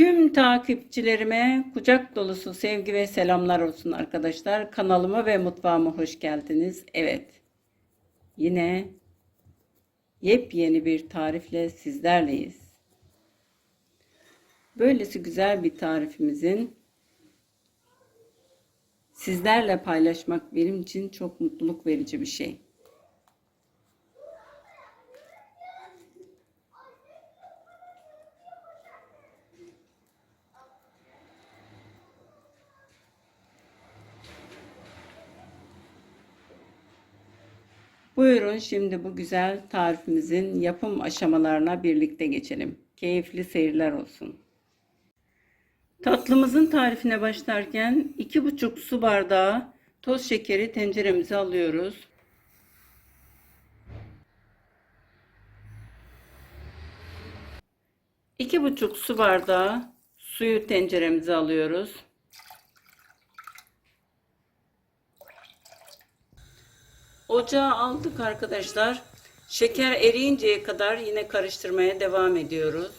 Tüm takipçilerime kucak dolusu sevgi ve selamlar olsun arkadaşlar. Kanalıma ve mutfağıma hoş geldiniz. Evet. Yine yepyeni bir tarifle sizlerleyiz. Böylesi güzel bir tarifimizin sizlerle paylaşmak benim için çok mutluluk verici bir şey. Buyurun şimdi bu güzel tarifimizin yapım aşamalarına birlikte geçelim. Keyifli seyirler olsun. Tatlımızın tarifine başlarken 2,5 su bardağı toz şekeri tenceremize alıyoruz. İki buçuk su bardağı suyu tenceremize alıyoruz. Ocağa aldık arkadaşlar. Şeker eriyinceye kadar yine karıştırmaya devam ediyoruz.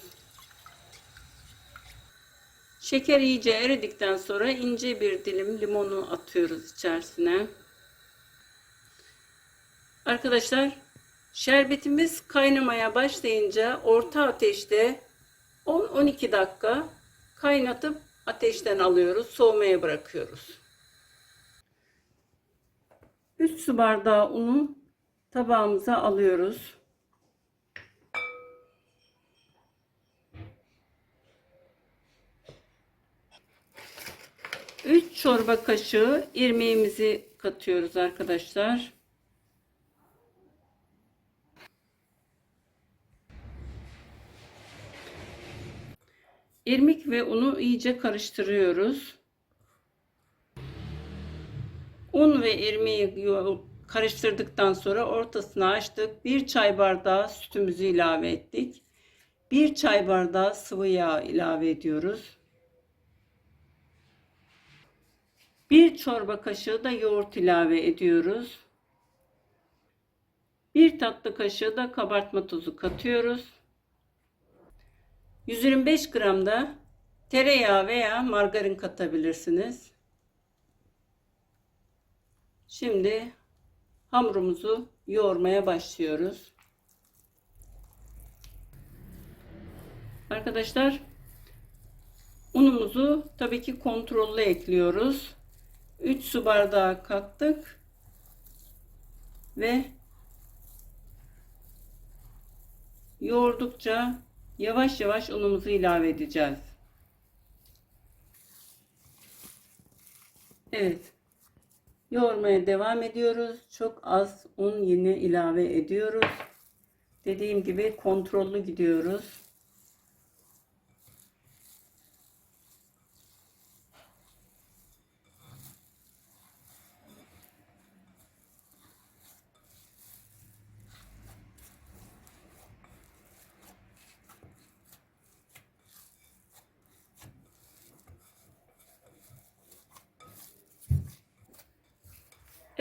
Şeker iyice eridikten sonra ince bir dilim limonu atıyoruz içerisine. Arkadaşlar şerbetimiz kaynamaya başlayınca orta ateşte 10-12 dakika kaynatıp ateşten alıyoruz. Soğumaya bırakıyoruz. 3 su bardağı unu tabağımıza alıyoruz. 3 çorba kaşığı irmiğimizi katıyoruz arkadaşlar. İrmik ve unu iyice karıştırıyoruz. Un ve irmiği karıştırdıktan sonra ortasını açtık. Bir çay bardağı sütümüzü ilave ettik. Bir çay bardağı sıvı yağ ilave ediyoruz. Bir çorba kaşığı da yoğurt ilave ediyoruz. Bir tatlı kaşığı da kabartma tozu katıyoruz. 125 gram da tereyağı veya margarin katabilirsiniz. Şimdi hamurumuzu yoğurmaya başlıyoruz. Arkadaşlar unumuzu tabii ki kontrollü ekliyoruz. 3 su bardağı kattık ve yoğurdukça yavaş yavaş unumuzu ilave edeceğiz. Evet. Yoğurmaya devam ediyoruz. Çok az un yine ilave ediyoruz. Dediğim gibi kontrollü gidiyoruz.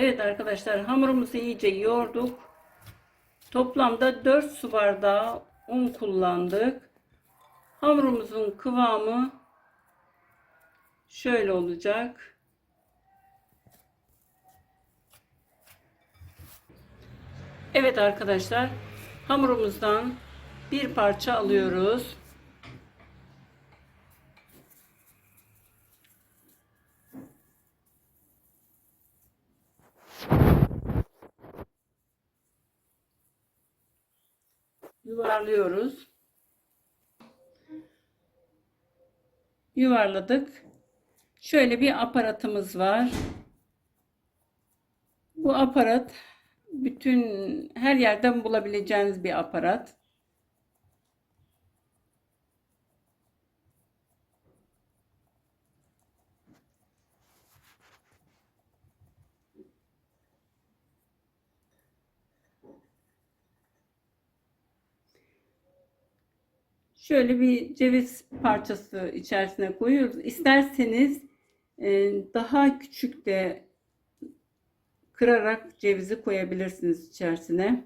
Evet arkadaşlar hamurumuzu iyice yoğurduk. Toplamda 4 su bardağı un kullandık. Hamurumuzun kıvamı şöyle olacak. Evet arkadaşlar hamurumuzdan bir parça alıyoruz. Yuvarlıyoruz. Yuvarladık. Şöyle bir aparatımız var. Bu aparat bütün her yerden bulabileceğiniz bir aparat. şöyle bir ceviz parçası içerisine koyuyoruz. İsterseniz e, daha küçük de kırarak cevizi koyabilirsiniz içerisine.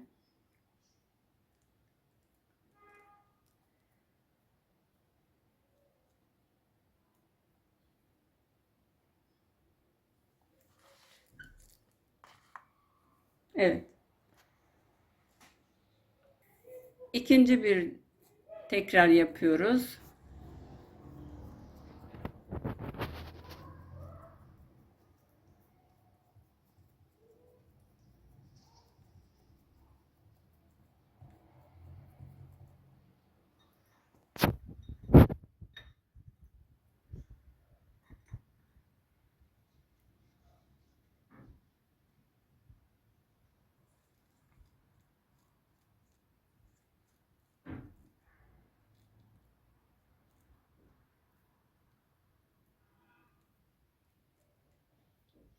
Evet. İkinci bir tekrar yapıyoruz.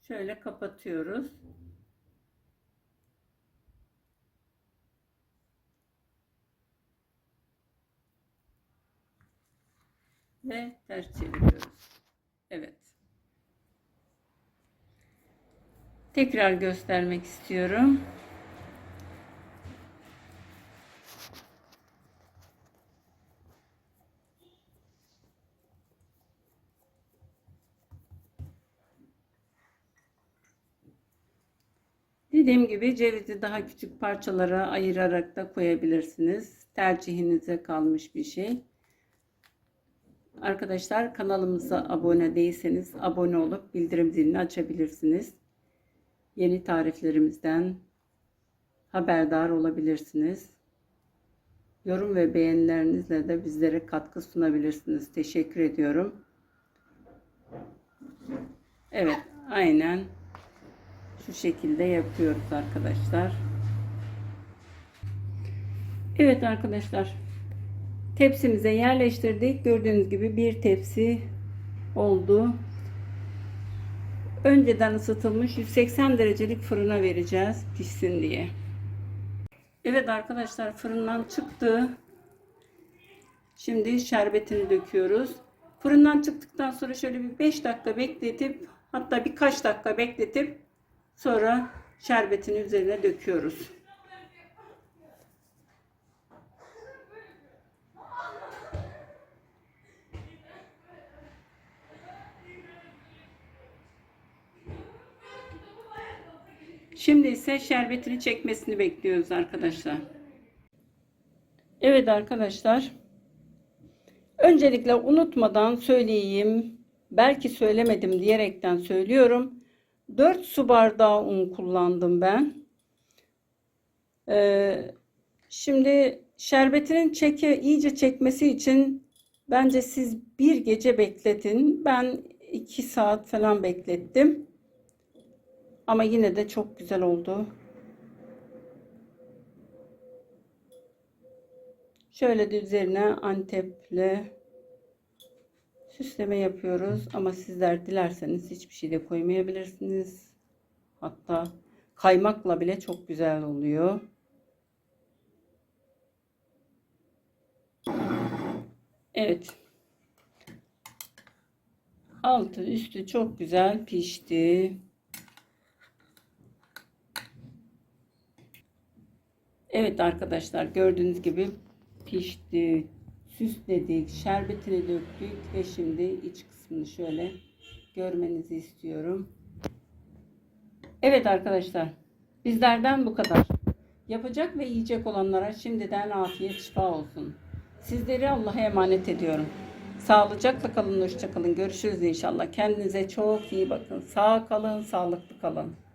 Şöyle kapatıyoruz. Ve ters çeviriyoruz. Evet. Tekrar göstermek istiyorum. Dediğim gibi cevizi daha küçük parçalara ayırarak da koyabilirsiniz. Tercihinize kalmış bir şey. Arkadaşlar kanalımıza abone değilseniz abone olup bildirim zilini açabilirsiniz. Yeni tariflerimizden haberdar olabilirsiniz. Yorum ve beğenilerinizle de bizlere katkı sunabilirsiniz. Teşekkür ediyorum. Evet, aynen şu şekilde yapıyoruz arkadaşlar. Evet arkadaşlar. Tepsimize yerleştirdik. Gördüğünüz gibi bir tepsi oldu. Önceden ısıtılmış 180 derecelik fırına vereceğiz pişsin diye. Evet arkadaşlar fırından çıktı. Şimdi şerbetini döküyoruz. Fırından çıktıktan sonra şöyle bir 5 dakika bekletip hatta birkaç dakika bekletip sonra şerbetini üzerine döküyoruz. Şimdi ise şerbetini çekmesini bekliyoruz arkadaşlar. Evet arkadaşlar. Öncelikle unutmadan söyleyeyim. Belki söylemedim diyerekten söylüyorum. 4 su bardağı un kullandım ben. Ee, şimdi şerbetinin çeke iyice çekmesi için bence siz bir gece bekletin. Ben 2 saat falan beklettim. Ama yine de çok güzel oldu. Şöyle de üzerine anteple süsleme yapıyoruz. Ama sizler dilerseniz hiçbir şey de koymayabilirsiniz. Hatta kaymakla bile çok güzel oluyor. Evet. Altı üstü çok güzel pişti. Evet arkadaşlar gördüğünüz gibi pişti. Süsledik, şerbetini döktük ve şimdi iç kısmını şöyle görmenizi istiyorum. Evet arkadaşlar bizlerden bu kadar. Yapacak ve yiyecek olanlara şimdiden afiyet şifa olsun. Sizleri Allah'a emanet ediyorum. Sağlıcakla kalın, hoşça kalın. Görüşürüz inşallah. Kendinize çok iyi bakın. Sağ kalın, sağlıklı kalın.